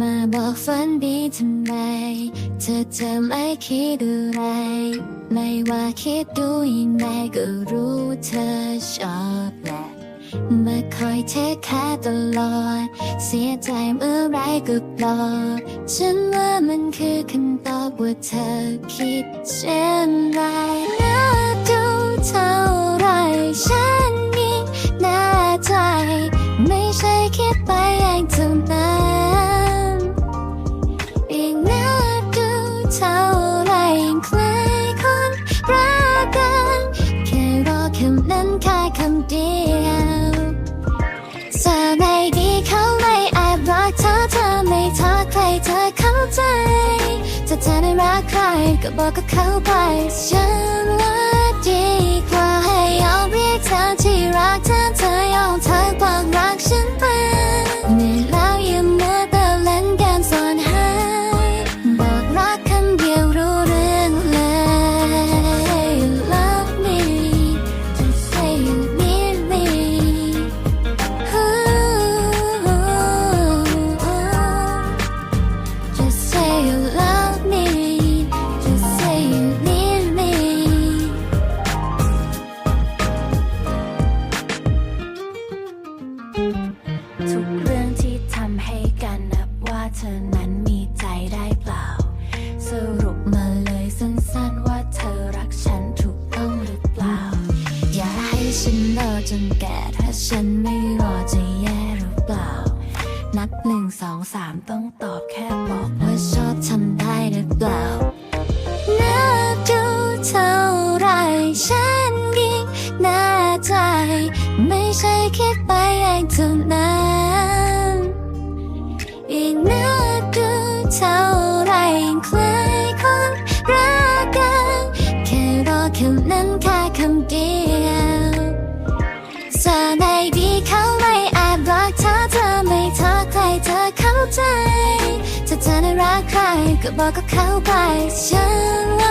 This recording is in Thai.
มาบอกฝันดีทำไม เธอจะไม่คิดอะไร ไม่ว่าคิดดูยังไงก็รู้เธอชอบแหละ มาคอยเทคแค่ตลอด เสียใจเมื่อไรก็ปลอบฉันว่ามันคือคำตอบว่าเธอคิดเช่นไรน่าดูเท่าไรฉันยิ่งแน่ใจ ไม่ใช่คิดไปเองเท่านั้นอีกน่าดูเท่าไรคล้ายคนรักกันแค่รอคำนั้นแค่คำเดียว ใครก็บอกกับเขาไปฉัน เธอนั้นมีใจได้เปล่า สรุปมาเลยสั้นๆว่าเธอรักฉันถูกต้องหรือเปล่า อย่าให้ฉันรอจนแก่ถ้าฉันไม่รอจะแย่หรือเปล่า นับหนึ่งสองสามต้องตอบแค่บอกว่าชอบทำได้หรือเปล่าน่าดูเท่าไรฉันยิ่งน่ใจ ไม่ใช่คิดไปเองเท่านั้น คำนั้นแค่คำเดียวสบายดีเขาไม่แอบรักเธอเธอไม่ทักใครเธอเข้าใจ ถ้าเธอได้รักใครก็บอกกับเขาไปฉัน